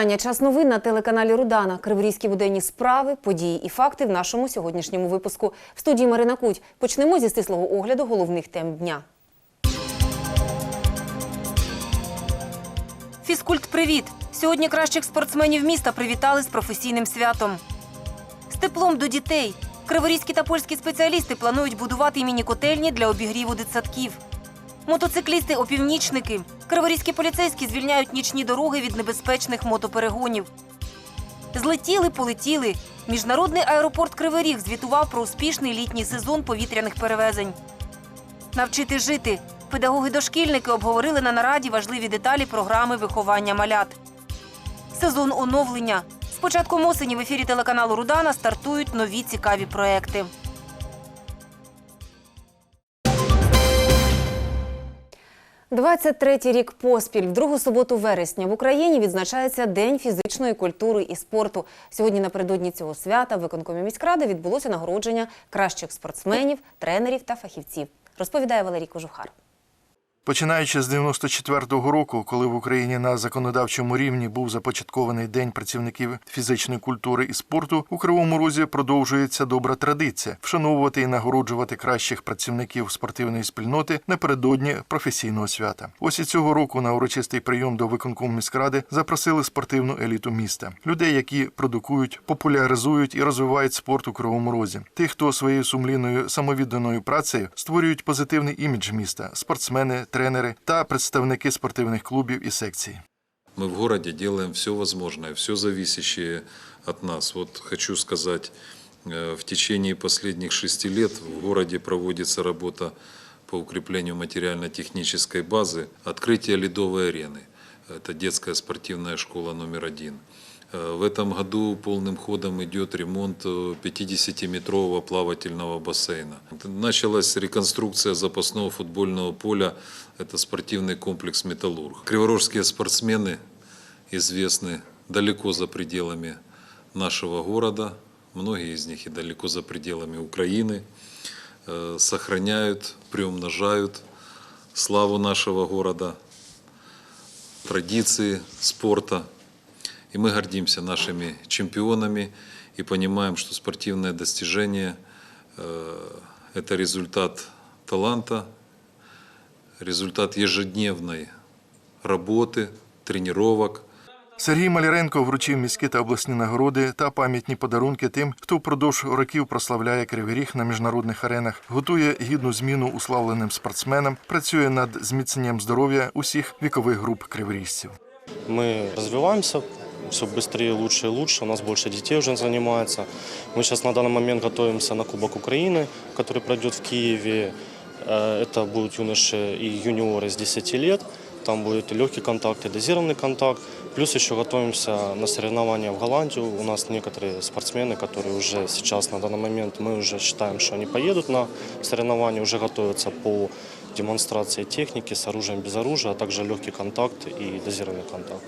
Вітання. Час новин на телеканалі Рудана. Криворізькі буденні справи, події і факти в нашому сьогоднішньому випуску. В студії Марина Куть. Почнемо зі стислого огляду головних тем дня. Фізкульт, привіт! Сьогодні кращих спортсменів міста привітали з професійним святом. З теплом до дітей. Криворізькі та польські спеціалісти планують будувати міні-котельні для обігріву дитсадків. Мотоциклісти опівнічники. Криворізькі поліцейські звільняють нічні дороги від небезпечних мотоперегонів. Злетіли, полетіли. Міжнародний аеропорт Кривий звітував про успішний літній сезон повітряних перевезень. Навчити жити. Педагоги-дошкільники обговорили на нараді важливі деталі програми виховання малят. Сезон оновлення. З початком осені в ефірі телеканалу Рудана стартують нові цікаві проекти. – 23-й рік поспіль. В другу суботу вересня в Україні відзначається День фізичної культури і спорту. Сьогодні напередодні цього свята в виконкомі міськради відбулося нагородження кращих спортсменів, тренерів та фахівців. Розповідає Валерій Кожухар. Починаючи з 94-го року, коли в Україні на законодавчому рівні був започаткований День працівників фізичної культури і спорту, у Кривому Розі продовжується добра традиція вшановувати і нагороджувати кращих працівників спортивної спільноти напередодні професійного свята. Ось і цього року на урочистий прийом до виконкому міськради запросили спортивну еліту міста, людей, які продукують, популяризують і розвивають спорт у Кривому Розі. Тих, хто своєю сумлінною самовідданою працею створюють позитивний імідж міста, спортсмени, тренери та представники спортивних клубів і секцій. Мы в городе делаем все возможное, все зависящее от нас. Вот хочу сказать, э, в течение последних шести лет в городе проводится работа по укреплению материально-технической базы, открытие ледовой арены. Это детская спортивная школа номер один. Э, В этом году полным ходом идет ремонт э, 50-метрового плавательного бассейна. Началась реконструкция запасного футбольного поля. Это спортивный комплекс «Металлург». Криворожские спортсмены известны далеко за пределами нашего города. Многие из них и далеко за пределами Украины. Э, Сохраняют, приумножают славу нашего города, традиции спорта. И мы гордимся нашими чемпионами и понимаем, что спортивное достижение э, – это результат таланта, результат ежедневной работы, тренировок – Сергій Маляренко вручив міські та обласні нагороди та пам'ятні подарунки тим, хто впродовж років прославляє Кривий Ріг на міжнародних аренах, готує гідну зміну уславленим спортсменам, працює над зміцненням здоров'я усіх вікових груп криворіжців. Мы развиваемся, все быстрее, лучше и лучше. У нас больше детей уже занимается. Мы сейчас на данный момент готовимся на Кубок Украины, который пройдет в Киеве. Э, Это будут юноши и юниоры с 10 лет. Там будет легкий контакт, и дозированный контакт. Плюс еще готовимся на соревнования в Голландию. У нас некоторые спортсмены, которые уже сейчас на данный момент мы уже считаем, что они поедут на соревнования, уже готовятся по демонстрации техники с оружием, без оружия, а также легкий контакт и дозированный контакт.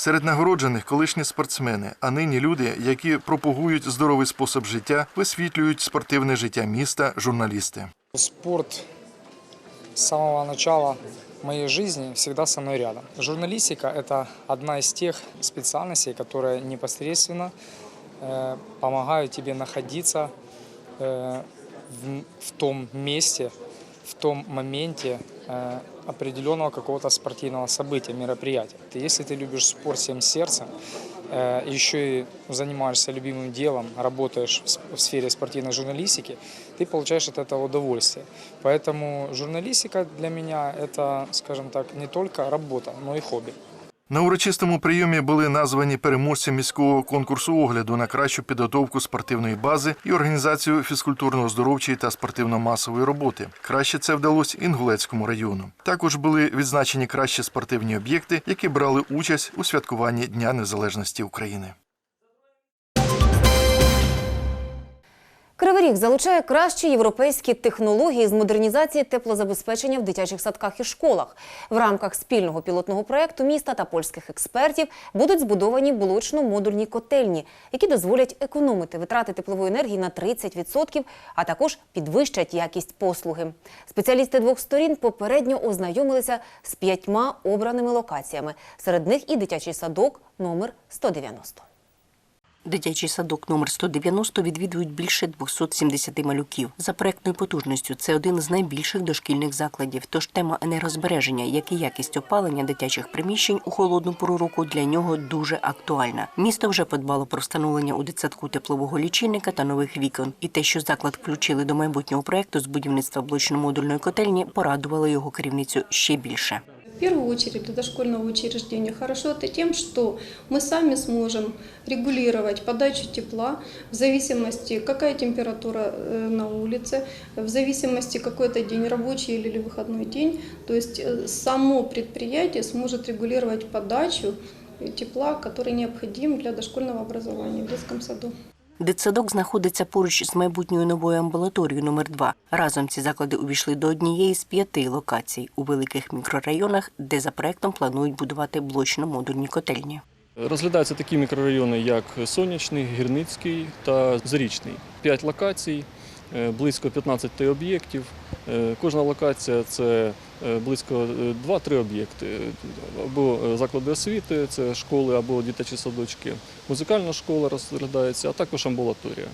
Серед нагороджених колишні спортсмени, а нині люди, які пропагують здоровий спосіб життя, висвітлюють спортивне життя міста, журналісти. Спорт с самого начала моей жизни всегда со мной рядом. Журналистика – это одна из тех специальностей, которые непосредственно э, помогают тебе находиться э, в, в том месте, в том моменте э, определенного какого-то спортивного события, мероприятия. Ты, если ты любишь спорт всем сердцем, э, еще и занимаешься любимым делом, работаешь в с- в сфере спортивной журналистики, ты получаешь от этого удовольствие. Поэтому журналистика для меня это, скажем так, не только работа, но и хобби. На урочистому прийомі були названі переможці міського конкурсу огляду на кращу підготовку спортивної бази і організацію фізкультурно-оздоровчої та спортивно-масової роботи. Краще це вдалося Інгулецькому району. Також були відзначені кращі спортивні об'єкти, які брали участь у святкуванні Дня Незалежності України. Кривий Ріг залучає кращі європейські технології з модернізації теплозабезпечення в дитячих садках і школах. В рамках спільного пілотного проекту міста та польських експертів будуть збудовані блочно-модульні котельні, які дозволять економити витрати теплової енергії на 30%, а також підвищать якість послуги. Спеціалісти двох сторін попередньо ознайомилися з п'ятьма обраними локаціями. Серед них і дитячий садок номер 190. Дитячий садок номер 190 відвідують більше 270 малюків. За проектною потужністю це один з найбільших дошкільних закладів. Тож тема енергозбереження, як і якість опалення дитячих приміщень у холодну пору року для нього дуже актуальна. Місто вже подбало про встановлення у дитсадку теплового лічильника та нових вікон. І те, що заклад включили до майбутнього проекту з будівництва блочно-модульної котельні, порадувало його керівницю ще більше В первую очередь для дошкольного учреждения хорошо это тем, что мы сами сможем регулировать подачу тепла в зависимости, какая температура э, на улице, в зависимости, какой это день рабочий или выходной день. То есть э, само предприятие сможет регулировать подачу тепла, который необходим для дошкольного образования в детском саду. Дитсадок знаходиться поруч з майбутньою новою амбулаторією номер 2 Разом ці заклади увійшли до однієї з п'яти локацій у великих мікрорайонах, де за проектом планують будувати блочно-модульні котельні. Розглядаються такі мікрорайони, як Сонячний, Гірницький та Зарічний. П'ять локацій, е, близько 15 об'єктів. Е, Кожна локація це близько е, 2-3 об'єкти. Або е, заклади освіти, це школи або дитячі садочки. Музикальна школа розглядається, а також амбулаторія.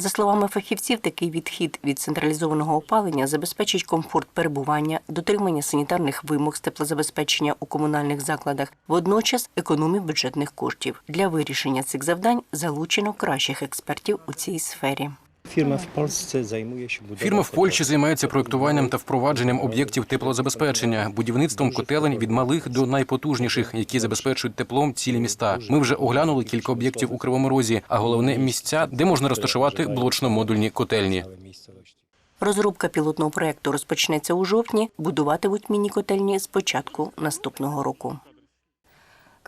За словами фахівців, такий відхід від централізованого опалення забезпечить комфорт перебування, дотримання санітарних вимог з теплозабезпечення у комунальних закладах, водночас економії бюджетних коштів. Для вирішення цих завдань залучено кращих експертів у цій сфері. Polsce zajmuje się budową Фірма в Польщі займається проектуванням та впровадженням об'єктів теплозабезпечення, будівництвом котелень від малих до найпотужніших, які забезпечують теплом цілі міста. Ми вже оглянули кілька об'єктів у Кривому Розі, а головне місця, де можна розташувати блочно-модульні котельні. Розробка пілотного проекту розпочнеться у жовтні. Будуватимуть міні-котельні з початку наступного року.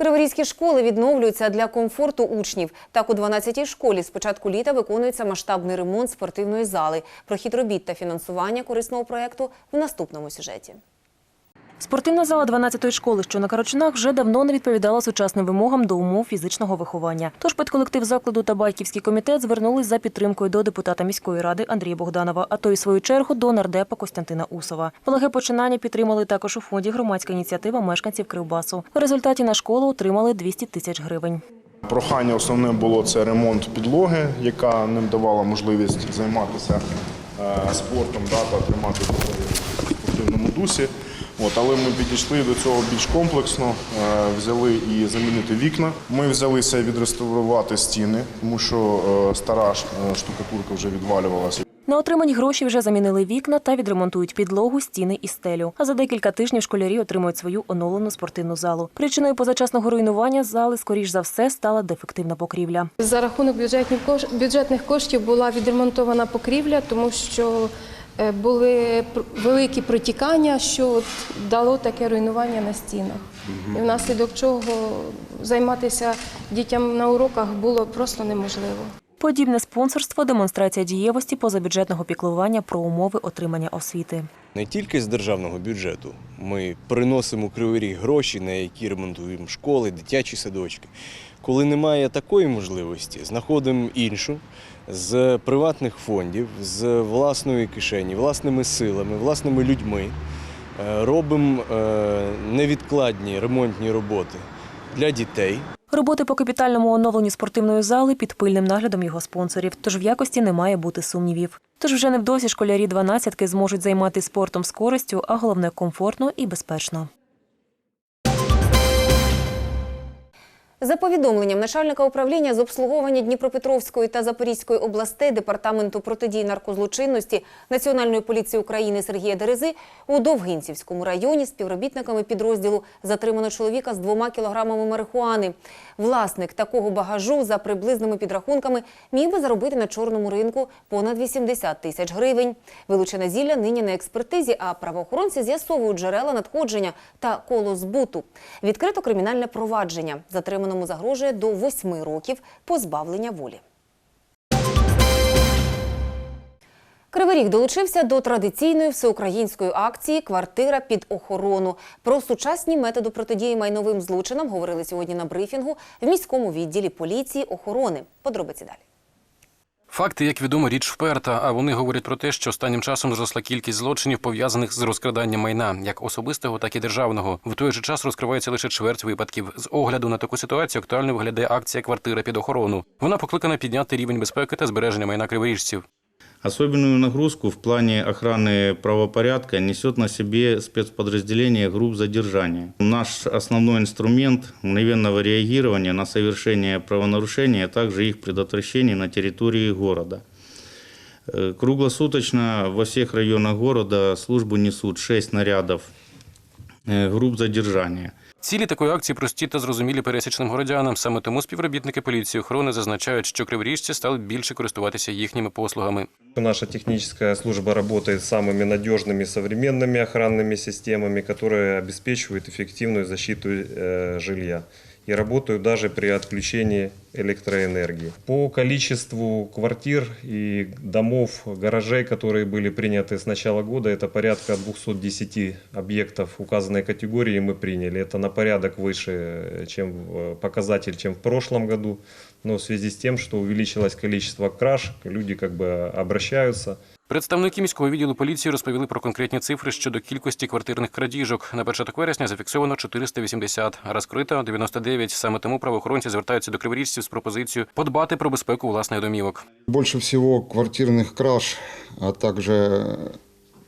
Криворізькі школи відновлюються для комфорту учнів. Так, у 12-й школі з початку літа виконується масштабний ремонт спортивної зали. Про хід робіт та фінансування корисного проєкту в наступному сюжеті. Спортивна зала 12-ї школи, що на Карачунах, вже давно не відповідала сучасним вимогам до умов фізичного виховання. Тож педколектив закладу та батьківський комітет звернулись за підтримкою до депутата міської ради Андрія Богданова, а той, в свою чергу, до нардепа Костянтина Усова. Благе починання підтримали також у фонді громадська ініціатива мешканців Кривбасу. В результаті на школу отримали 200 тисяч гривень. Прохання основне було це ремонт підлоги, яка не давала можливість займатися е, спортом да, та тримати в спортивному дусі. От, але ми підійшли до цього більш комплексно, е, взяли і замінити вікна. Ми взялися відреставрувати стіни, тому що е, стара е, штукатурка вже відвалювалася. На отримані гроші вже замінили вікна та відремонтують підлогу, стіни і стелю. А за декілька тижнів школярі отримують свою оновлену спортивну залу. Причиною позачасного руйнування зали, скоріш за все, стала дефективна покрівля. За рахунок бюджетних кош- коштів була відремонтована покрівля, тому що були пр- великі протікання, що от дало таке руйнування на стінах. І внаслідок чого займатися дітям на уроках було просто неможливо. Подібне спонсорство демонстрація дієвості позабюджетного піклування про умови отримання освіти. Не тільки з державного бюджету ми приносимо у Кривий Ріг гроші, на які ремонтуємо школи, дитячі садочки. Коли немає такої можливості, знаходимо іншу з приватних фондів, з власної кишені, власними силами, власними людьми. Е, Робимо е, невідкладні ремонтні роботи для дітей. Роботи по капітальному оновленню спортивної зали під пильним наглядом його спонсорів, тож в якості не має бути сумнівів. Тож вже невдовзі школярі дванадцятки зможуть займатися спортом з користю, а головне комфортно і безпечно. За повідомленням начальника управління з обслуговування Дніпропетровської та Запорізької областей департаменту протидії наркозлочинності Національної поліції України Сергія Дерези у Довгинцівському районі співробітниками підрозділу затримано чоловіка з двома кілограмами марихуани. Власник такого багажу за приблизними підрахунками міг би заробити на чорному ринку понад 80 тисяч гривень. Вилучене зілля нині на експертизі, а правоохоронці з'ясовують джерела надходження та коло збуту. Відкрито кримінальне провадження. Затриманому загрожує до восьми років позбавлення волі. Кривий Ріг долучився до традиційної всеукраїнської акції Квартира під охорону. Про сучасні методи протидії майновим злочинам говорили сьогодні на брифінгу в міському відділі поліції охорони. Подробиці далі. Факти, як відомо, річ вперта. А вони говорять про те, що останнім часом зросла кількість злочинів пов'язаних з розкраданням майна, як особистого, так і державного. В той же час розкривається лише чверть випадків. З огляду на таку ситуацію актуально виглядає акція Квартира під охорону. Вона покликана підняти рівень безпеки та збереження майна криворіжців. Особенную нагрузку в плане охраны правопорядка несет на себе спецподразделение групп задержания. Наш основной инструмент мгновенного реагирования на совершение правонарушения, а также их предотвращение на территории города. Э, Круглосуточно во всех районах города службу несут 6 нарядов э, групп задержания. Цілі такої акції прості та зрозумілі пересічним городянам. Саме тому співробітники поліції охорони зазначають, що криворіжці стали більше користуватися їхніми послугами. Наша техническая служба работает с самыми надежными современными охранными системами, которые обеспечивают эффективную защиту э, жилья И работают даже при отключении электроэнергии. По количеству квартир и домов, гаражей, которые были приняты с начала года, это порядка 210 объектов указанной категории мы приняли. Это на порядок выше, чем показатель, чем в прошлом году. Но в связи с тем, что увеличилось количество краж, люди как бы обращаются. Представники міського відділу поліції розповіли про конкретні цифри щодо кількості квартирних крадіжок. На початок вересня зафіксовано 480, а розкрито 99. Саме тому правоохоронці звертаються до криворіжців з пропозицією подбати про безпеку власних домівок. Больше всего квартирных краж, а также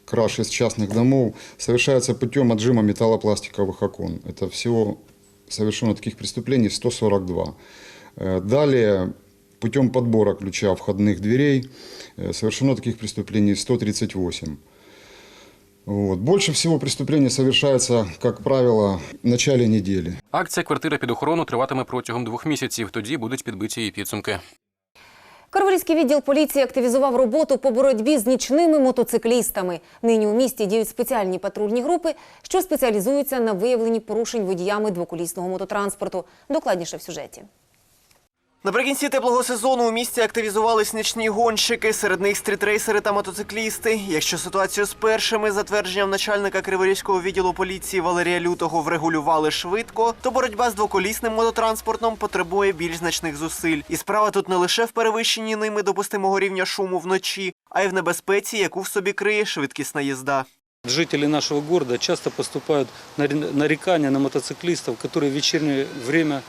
краж из частных домов совершается путем отжима металлопластиковых окон. Это всего совершено таких преступлений 142. Э, Далее путем подбора ключа входных дверей э, совершено таких преступлений 138. Вот. Больше всего преступлений совершается, как правило, в начале недели. Акція Квартира під охорону триватиме протягом двох місяців. Тоді будуть підбиті її підсумки. Криворізький відділ поліції активізував роботу по боротьбі з нічними мотоциклістами. Нині у місті діють спеціальні патрульні групи, що спеціалізуються на виявленні порушень водіями двоколісного мототранспорту. Докладніше в сюжеті. Наприкінці теплого сезону у місті активізувались нічні гонщики, серед них стрітрейсери та мотоциклісти. Якщо ситуацію з першими, за твердженням начальника Криворізького відділу поліції Валерія Лютого, врегулювали швидко, то боротьба з двоколісним мототранспортом потребує більш значних зусиль. І справа тут не лише в перевищенні ними допустимого рівня шуму вночі, а й в небезпеці, яку в собі криє швидкісна їзда. Жители нашего города часто поступают нари- нарекания на мотоциклистов, которые в вечернее время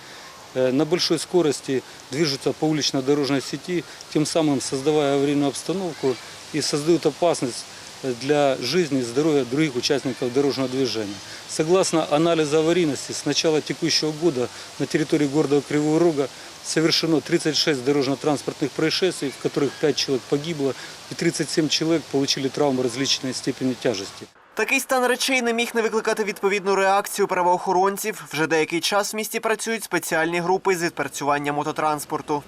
на большой скорости движутся по улично-дорожной сети, тем самым создавая аварийную обстановку и создают опасность э, для жизни и здоровья других участников дорожного движения. Согласно анализу аварийности, с начала текущего года на территории города Кривого Рога совершено 36 дорожно-транспортных происшествий, в которых 5 человек погибло и 37 человек получили травмы различной степени тяжести. Такий стан речей не міг не викликати відповідну реакцію правоохоронців. Вже деякий час в місті працюють спеціальні групи з відпрацювання мототранспорту.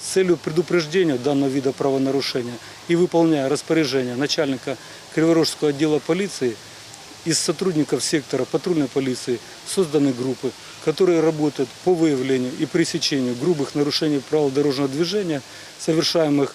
С целью предупреждения данного вида правонарушения и выполняя распоряжение начальника Криворожского отдела полиции, из сотрудников сектора патрульной полиции созданы группы, которые работают по выявлению и пресечению грубых нарушений правил дорожного движения, совершаемых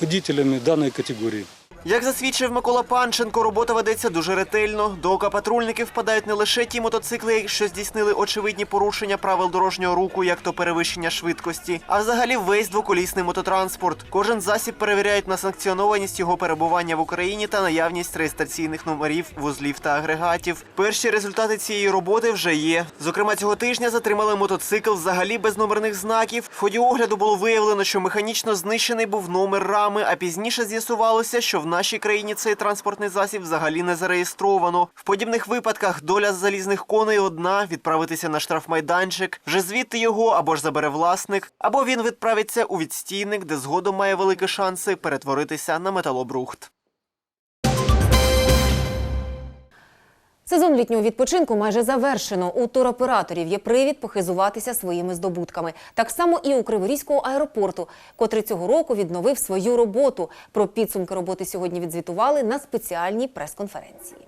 водителями данной категории. Як засвідчив Микола Панченко, робота ведеться дуже ретельно. До ока патрульників впадають не лише ті мотоцикли, що здійснили очевидні порушення правил дорожнього руху, як то перевищення швидкості, а взагалі весь двоколісний мототранспорт. Кожен засіб перевіряють на санкціонованість його перебування в Україні та наявність реєстраційних номерів, вузлів та агрегатів. Перші результати цієї роботи вже є. Зокрема, цього тижня затримали мотоцикл взагалі без номерних знаків. В ході огляду було виявлено, що механічно знищений був номер рами, а пізніше з'ясувалося, що в нашій країні цей транспортний засіб взагалі не зареєстровано. В подібних випадках доля залізних коней одна відправитися на штрафмайданчик. Вже звідти його або ж забере власник, або він відправиться у відстійник, де згодом має великі шанси перетворитися на металобрухт. Сезон літнього відпочинку майже завершено. У туроператорів є привід похизуватися своїми здобутками. Так само і у Криворізького аеропорту, котрий цього року відновив свою роботу. Про підсумки роботи сьогодні відзвітували на спеціальній прес-конференції.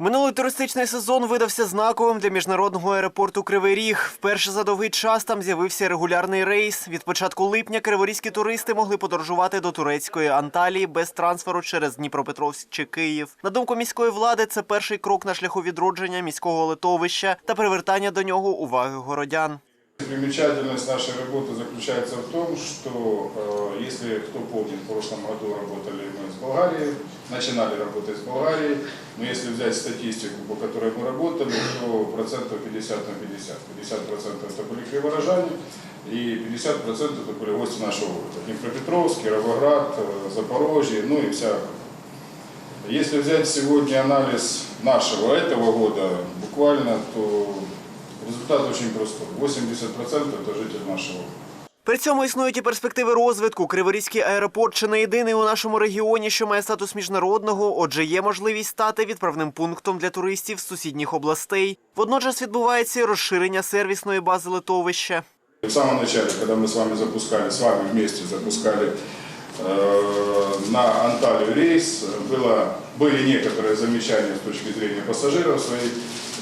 Минулий туристичний сезон видався знаковим для міжнародного аеропорту Кривий Ріг. Вперше за довгий час там з'явився регулярний рейс. Від початку липня криворізькі туристи могли подорожувати до турецької Анталії без трансферу через Дніпропетровськ чи Київ. На думку міської влади, це перший крок на шляху відродження міського литовища та привертання до нього уваги городян. Примечательность нашей работы заключается в том, что, э, если кто помнит, в прошлом году работали мы с Болгарией, начинали работать с Болгарией, но если взять статистику, по которой мы работали, то процентов 50 на 50. 50 процентов это были криворожане, и 50 процентов это были гости нашего города. Днепропетровск, Кировоград, э, Запорожье, ну и вся если взять сегодня анализ нашего этого года, буквально, то результат очень простой. 80% это житель нашего города. При цьому існують і перспективи розвитку. Криворізький аеропорт чи не єдиний у нашому регіоні, що має статус міжнародного. Отже, є можливість стати відправним пунктом для туристів з сусідніх областей. Водночас відбувається і розширення сервісної бази литовища. В самом начале, когда мы с вами запускали, с вами вместе запускали э, на Анталию рейс, было, были некоторые замечания с точки зрения пассажиров своих,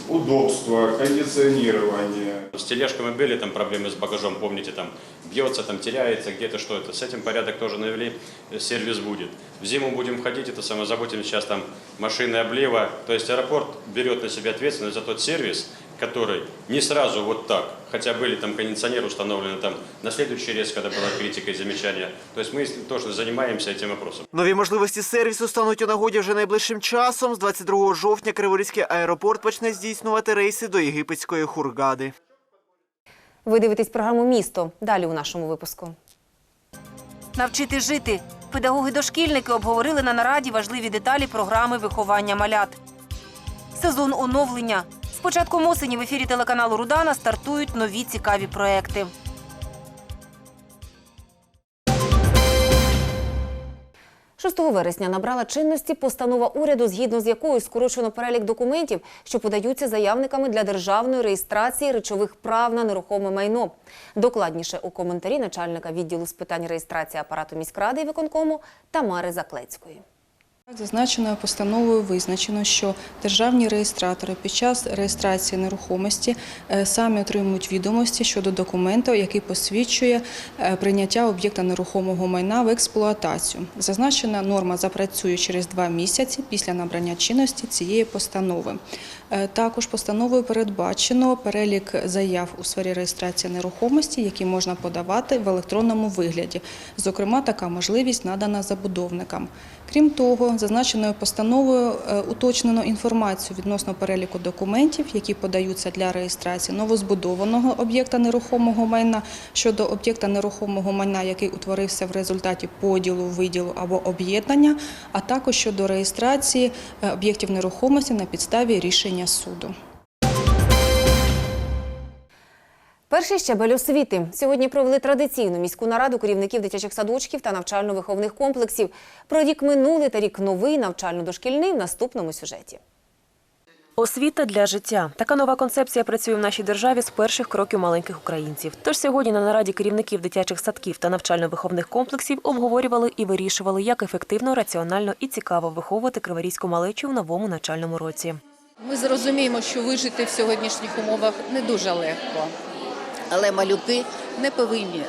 Удобства, кондиционирования. С тележками были там проблемы с багажом, помните, там бьется, там теряется, где-то что это. С этим порядок тоже навели, э, сервис будет. В зиму будем ходить, это самое, заботим сейчас там машины облива. То есть аэропорт берет на себя ответственность за тот сервис, который не сразу вот так, хотя были там кондиционеры установлены там на следующий рейс, когда была критика и замечания. То есть мы тоже занимаемся этим вопросом. Нові можливості сервісу стануть у нагоді вже найближчим часом. З 22 жовтня Криворізький аеропорт почне здійснювати рейси до єгипетської Хургади. Ви дивитесь програму Місто. Далі у нашому випуску. Навчити жити. Педагоги-дошкільники обговорили на нараді важливі деталі програми виховання малят. Сезон оновлення. Початком осені в ефірі телеканалу Рудана стартують нові цікаві проекти. – 6 вересня набрала чинності постанова уряду, згідно з якою скорочено перелік документів, що подаються заявниками для державної реєстрації речових прав на нерухоме майно. Докладніше у коментарі начальника відділу з питань реєстрації апарату міськради і виконкому Тамари Заклецької. Зазначеною постановою визначено, що державні реєстратори під час реєстрації нерухомості е, самі отримують відомості щодо документу, який посвідчує е, прийняття об'єкта нерухомого майна в експлуатацію. Зазначена норма запрацює через два місяці після набрання чинності цієї постанови. Е, Також постановою передбачено перелік заяв у сфері реєстрації нерухомості, які можна подавати в електронному вигляді. Зокрема, така можливість надана забудовникам. Крім того, зазначеною постановою е, уточнено інформацію відносно переліку документів, які подаються для реєстрації новозбудованого об'єкта нерухомого майна щодо об'єкта нерухомого майна, який утворився в результаті поділу, виділу або об'єднання, а також щодо реєстрації е, об'єктів нерухомості на підставі рішення суду. Перший щебель освіти. Сьогодні провели традиційну міську нараду керівників дитячих садочків та навчально-виховних комплексів. Про рік минулий та рік новий навчально-дошкільний в наступному сюжеті. Освіта для життя. Така нова концепція працює в нашій державі з перших кроків маленьких українців. Тож сьогодні на нараді керівників дитячих садків та навчально-виховних комплексів обговорювали і вирішували, як ефективно, раціонально і цікаво виховувати криворізьку малечу в новому навчальному році. Ми зрозуміємо, що вижити в сьогоднішніх умовах не дуже легко, але малюки не повинні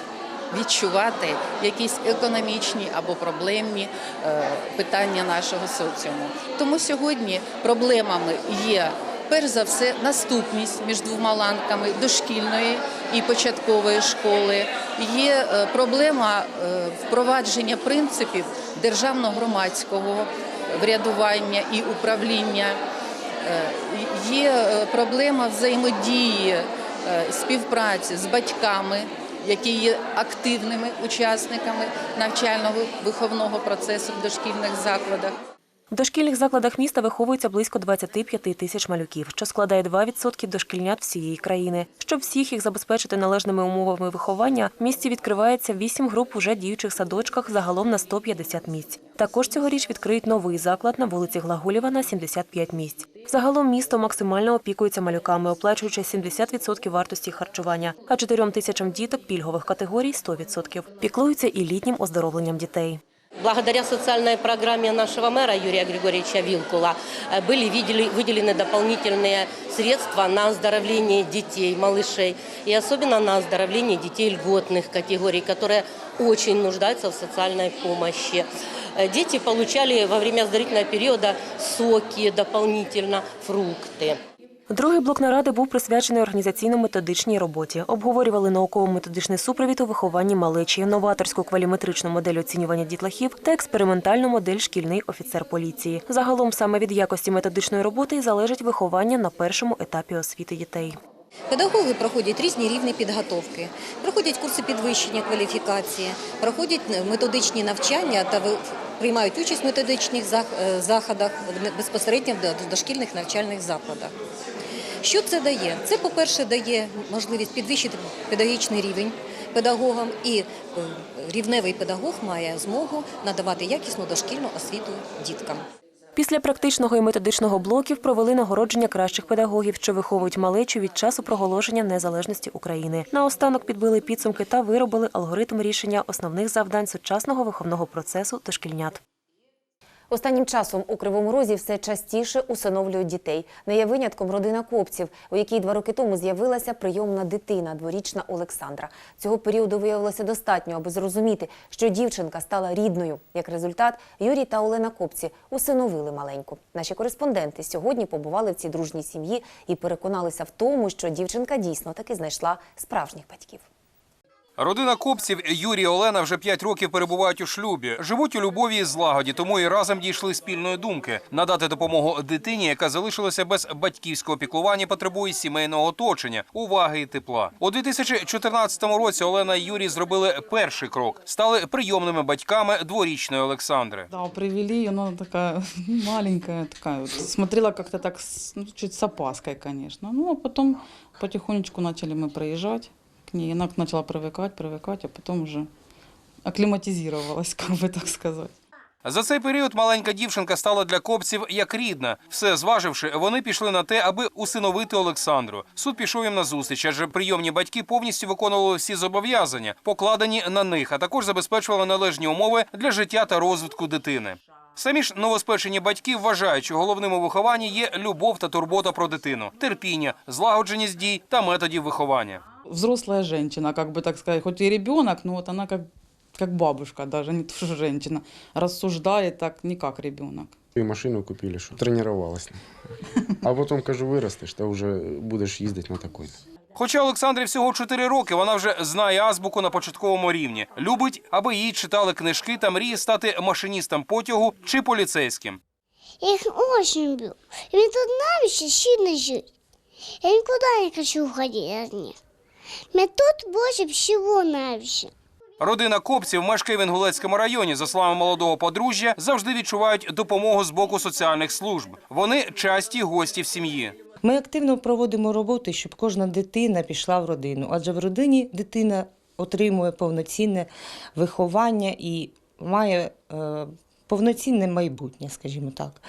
відчувати якісь економічні або проблемні е, питання нашого соціуму. Тому сьогодні проблемами є. Перш за все, наступність між двома ланками дошкільної і початкової школи. Є е, проблема е, впровадження принципів державно громадського врядування і управління. Є проблема взаємодії, співпраці з батьками, які є активними учасниками навчально-виховного процесу в дошкільних закладах. В дошкільних закладах міста виховується близько 25 тисяч малюків, що складає 2% дошкільнят всієї країни. Щоб всіх їх забезпечити належними умовами виховання, в місті відкривається 8 груп уже діючих садочках загалом на 150 місць. Також цьогоріч відкриють новий заклад на вулиці Глаголєва на 75 місць. Загалом місто максимально опікується малюками, оплачуючи 70% вартості харчування, а 4 тисячам діток пільгових категорій 100%. Піклуються і літнім оздоровленням дітей. Благодаря социальной программе нашего мэра Юрия Григорьевича Вилкула э, были видели- выделены дополнительные средства на оздоровление детей, малышей, и особенно на оздоровление детей льготных категорий, которые очень нуждаются в социальной помощи. Э, Дети получали во время оздоровительного периода соки дополнительно, фрукты. Другий блок наради був присвячений організаційно-методичній роботі. Обговорювали науково-методичний супровід у вихованні малечі, новаторську кваліметричну модель оцінювання дітлахів та експериментальну модель шкільний офіцер поліції. Загалом саме від якості методичної роботи залежить виховання на першому етапі освіти дітей. Педагоги проходять різні рівні підготовки, проходять курси підвищення кваліфікації, проходять методичні навчання та приймають участь в методичних е, заходах безпосередньо в дошкільних навчальних закладах. Що це дає? Це, по-перше, дає можливість підвищити педагогічний рівень педагогам, і е, рівневий педагог має змогу надавати якісну дошкільну освіту діткам. Після практичного і методичного блоків провели нагородження кращих педагогів, що виховують малечу від часу проголошення незалежності України. Наостанок підбили підсумки та виробили алгоритм рішення основних завдань сучасного виховного процесу дошкільнят. Останнім часом у Кривому Розі все частіше усиновлюють дітей. Не є винятком родина Копців, у якій два роки тому з'явилася прийомна дитина, дворічна Олександра. Цього періоду виявилося достатньо, аби зрозуміти, що дівчинка стала рідною. Як результат, Юрій та Олена Копці усиновили маленьку. Наші кореспонденти сьогодні побували в цій дружній сім'ї і переконалися в тому, що дівчинка дійсно таки знайшла справжніх батьків. Родина Копців Юрій і Олена вже п'ять років перебувають у шлюбі. Живуть у любові і злагоді, тому і разом дійшли спільної думки надати допомогу дитині, яка залишилася без батьківського піклування, потребує сімейного оточення, уваги і тепла. У 2014 році Олена і Юрій зробили перший крок, стали прийомними батьками дворічної Олександри. Да, привели ее, она такая маленькая, такая смотрела как-то так, ну, чуть с опаской, конечно. Ну, а потом потихонечку начали мы проезжать к ней, она начала привыкать, привыкать, а потом уже акклиматизировалась, как бы так сказать. За цей період маленька дівчинка стала для копців як рідна. Все зваживши, вони пішли на те, аби усиновити Олександру. Суд пішов їм на зустріч, адже прийомні батьки повністю виконували всі зобов'язання, покладені на них, а також забезпечували належні умови для життя та розвитку дитини. Самі ж новоспечені батьки вважають, що головним у вихованні є любов та турбота про дитину, терпіння, злагодженість дій та методів виховання. Взрослая женщина, как бы так сказать, хоть и ребенок, но вот она как, как бабушка даже, не то что женщина, рассуждает так не как ребенок. І машину купили, що тренувалася. А потім, кажу, виростеш, то вже будеш їздити на такой. Хоча Олександрі всього 4 роки, вона вже знає азбуку на початковому рівні. Любить, аби їй читали книжки та мріє стати машиністом потягу чи поліцейським. Я их очень люблю. И мне тут нравится сильно жить. Я никуда не хочу уходить от них. Мне тут больше всего нравится. Родина Копців мешкає в Інгулецькому районі. За словами молодого подружжя, завжди відчувають допомогу з боку соціальних служб. Вони часті гості в сім'ї. Ми активно проводимо роботи, щоб кожна дитина пішла в родину, адже в родині дитина отримує повноцінне виховання і має е, повноцінне майбутнє, скажімо так.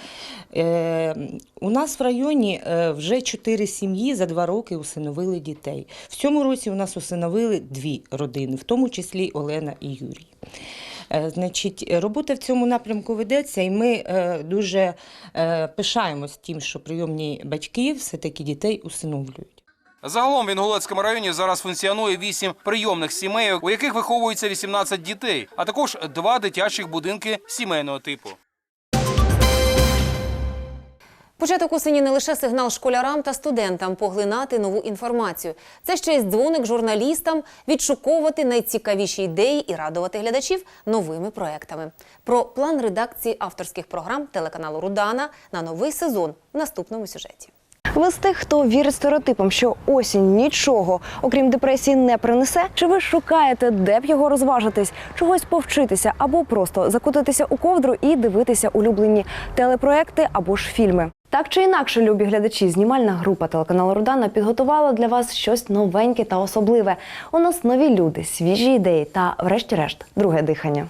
Е, у нас в районі е, вже чотири сім'ї за два роки усиновили дітей. В цьому році у нас усиновили дві родини, в тому числі Олена і Юрій. Е, Значить, робота в цьому напрямку ведеться, і ми е, дуже пишаємось тим, що прийомні батьки все-таки дітей усиновлюють. Загалом в Інгулецькому районі зараз функціонує вісім прийомних сімей, у яких виховується 18 дітей, а також два дитячих будинки сімейного типу. Початок осені не лише сигнал школярам та студентам поглинати нову інформацію. Це ще й дзвоник журналістам відшуковувати найцікавіші ідеї і радувати глядачів новими проектами. Про план редакції авторських програм телеканалу Рудана на новий сезон в наступному сюжеті. Ви з тих, хто вірить стереотипам, що осінь нічого, окрім депресії, не принесе? Чи ви шукаєте, де б його розважитись, чогось повчитися або просто закутатися у ковдру і дивитися улюблені телепроекти або ж фільми? Так чи інакше, любі глядачі, знімальна група телеканалу Рудана підготувала для вас щось новеньке та особливе. У нас нові люди, свіжі ідеї та, врешті-решт, друге дихання.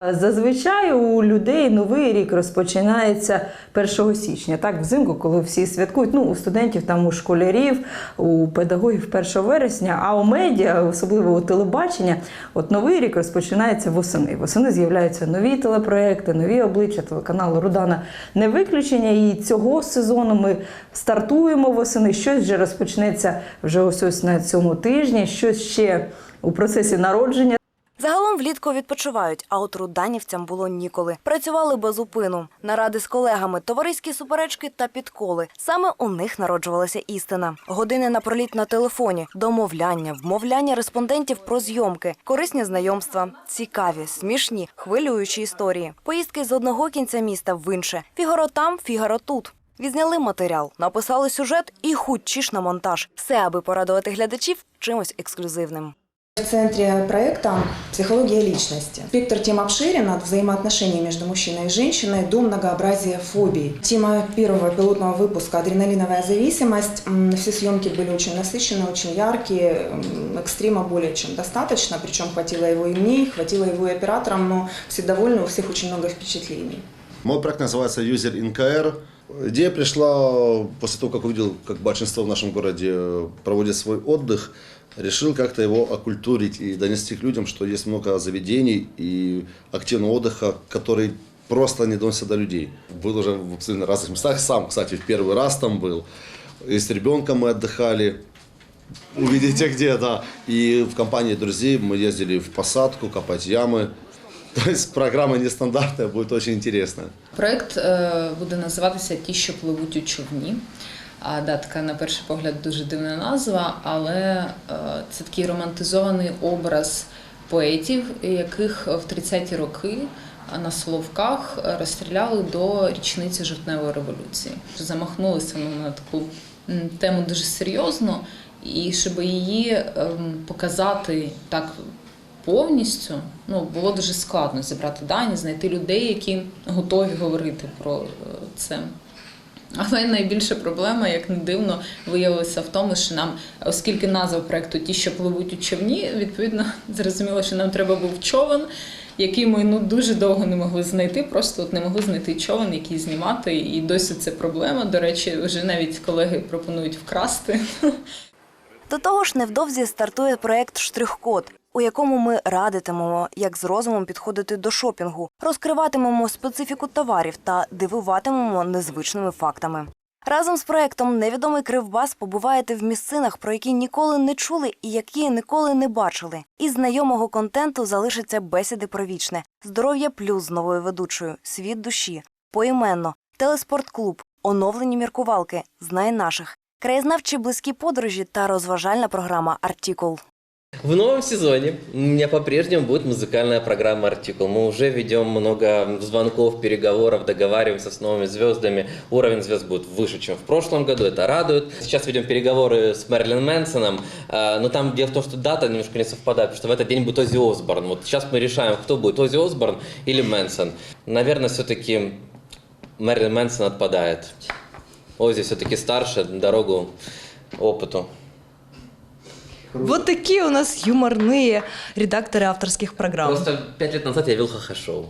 Зазвичай у людей новий рік розпочинається 1 січня. Так, взимку, коли всі святкують. Ну, у студентів, там у школярів, у педагогів 1 вересня, а у медіа, особливо у телебачення, от новий рік розпочинається восени. Восени з'являються нові телепроекти, нові обличчя телеканалу Рудана не виключення. І цього сезону ми стартуємо восени. Щось вже розпочнеться вже ось ось на цьому тижні, щось ще у процесі народження. Загалом влітку відпочивають, а от руданівцям було ніколи. Працювали без упину. Наради з колегами, товариські суперечки та підколи. Саме у них народжувалася істина. Години напроліт на телефоні, домовляння, вмовляння респондентів про зйомки, корисні знайомства, цікаві, смішні, хвилюючі історії. Поїздки з одного кінця міста в інше. Фігаро там, фігаро тут. Відзняли матеріал, написали сюжет і хутчі ж на монтаж. Все, аби порадувати глядачів чимось ексклюзивним. В центре проекта «Психология личности». Спектр тем обширен от взаимоотношений между мужчиной и женщиной до многообразия фобий. Тема первого пилотного выпуска «Адреналиновая зависимость». Все съемки были очень насыщенные, очень яркие, экстрима более чем достаточно, причем хватило его и мне, хватило его и операторам, но все довольны, у всех очень много впечатлений. Мой проект называется User NKR. Идея пришла после того, как увидел, как большинство в нашем городе э, проводит свой отдых. Решил как-то его окультурить и донести к людям, что есть много заведений и активного отдыха, который просто не доносится до людей. Был уже в абсолютно разных местах. Сам, кстати, в первый раз там был. И с ребенком мы отдыхали. Увидите где, да. И в компании друзей мы ездили в посадку, копать ямы. То есть программа нестандартная, будет очень интересная. Проект е, буде називатися Ті, що пливуть у човні. А, да, така на перший погляд дуже дивна назва, але е, це такий романтизований образ поетів, яких в 30-ті роки на Соловках розстріляли до річниці жовтневої революції. Замахнулися на таку тему дуже серйозно, і щоб її ем, показати так повністю, ну було дуже складно зібрати дані, знайти людей, які готові говорити про е, це. Але найбільша проблема, як не дивно, виявилася в тому, що нам, оскільки назва проекту ті, що пливуть у човні, відповідно зрозуміло, що нам треба був човен, який ми ну дуже довго не могли знайти. Просто от не могли знайти човен, який знімати. І досі це проблема. До речі, вже навіть колеги пропонують вкрасти. До того ж, невдовзі стартує проект Штрих-код, у якому ми радитимемо, як з розумом підходити до шопінгу, розкриватимемо специфіку товарів та дивуватимемо незвичними фактами. Разом з проектом Невідомий Кривбас побуваєте в місцинах, про які ніколи не чули і які ніколи не бачили. Із знайомого контенту залишаться бесіди про вічне, здоров'я плюс з новою ведучою, світ душі, поіменно, телеспортклуб, оновлені міркувалки, знай наших, краєзнавчі близькі подорожі та розважальна програма Артікул. В новом сезоне у меня по-прежнему будет музыкальная программа «Артикул». Мы уже ведем много звонков, переговоров, договариваемся с новыми звездами. Уровень звезд будет выше, чем в прошлом году, это радует. Сейчас ведем переговоры с Мэрилин Мэнсоном, э, но там дело в том, что дата немножко не совпадает, потому что в этот день будет Оззи Осборн. Вот сейчас мы решаем, кто будет, Оззи Осборн или Мэнсон. Наверное, все-таки Мэрилин Мэнсон отпадает. Оззи все-таки старше, дорогу опыту. Вот такие у нас юморные редакторы авторских программ. Просто пять лет назад я вел ха-ха-шоу.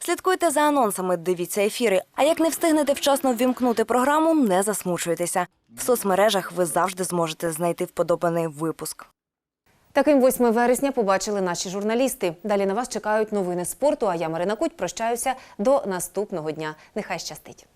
Слідкуйте за анонсами, дивіться ефіри. А як не встигнете вчасно ввімкнути програму, не засмучуйтеся. В соцмережах ви завжди зможете знайти вподобаний випуск. Таким 8 вересня побачили наші журналісти. Далі на вас чекають новини спорту. А я Марина Куть прощаюся до наступного дня. Нехай щастить.